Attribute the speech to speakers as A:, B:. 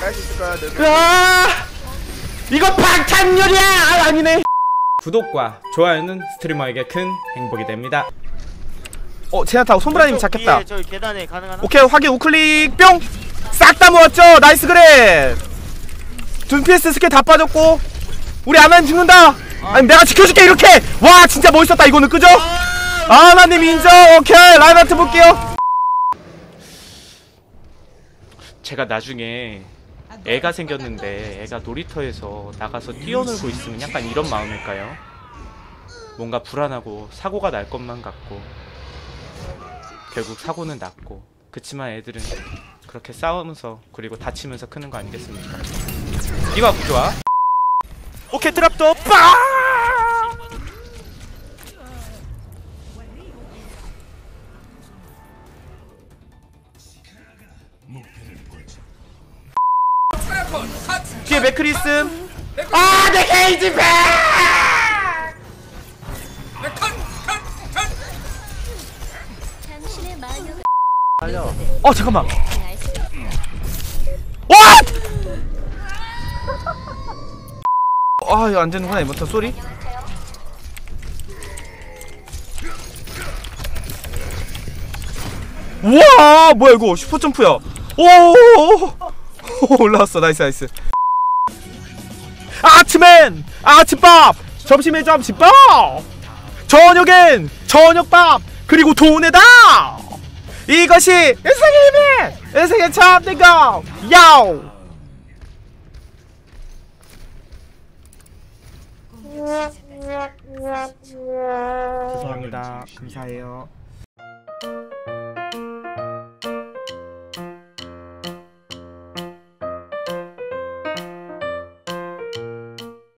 A: 할수 있을 거야 너
B: 아! 이거 방탄요리야! 아, 아니네. 구독과 좋아요는 스트리머에게 큰 행복이 됩니다.
A: 어 제나타고 손브라님 잡겠다? 오케이 확인 우클릭 뿅 싹 다 모았죠? 나이스 그래 둔피스 스킬 다 빠졌고 우리 아만 죽는다! 아니 내가 지켜줄게 이렇게! 와 진짜 멋있었다 이거는. 그죠? 아나님 인정! 오케이 라이브한테 볼게요.
B: 제가 나중에 애가 생겼는데 애가 놀이터에서 나가서 뛰어놀고 있으면 약간 이런 마음일까요? 뭔가 불안하고 사고가 날 것만 같고 결국 사고는 났고 그치만 애들은 그렇게 싸우면서 그리고 다치면서 크는 거 아니겠습니까? 이와 부좋아
A: 오케이 트랍도 빵 뒤에 맥크리스 아내 게이지 백! 어 잠깐만. 와! 아 이거 안 되는구나 이모터. 쏘리. 우와 뭐야 이거. 슈퍼점프야. 오 올라왔어. 나이스 나이스. 아침엔 아침밥! 점심엔 점심밥! 저녁엔 저녁밥! 그리고 돈에다! 이것이 인생의 힘이 인생의 참된 거 야오! 죄송합니다. 감사해요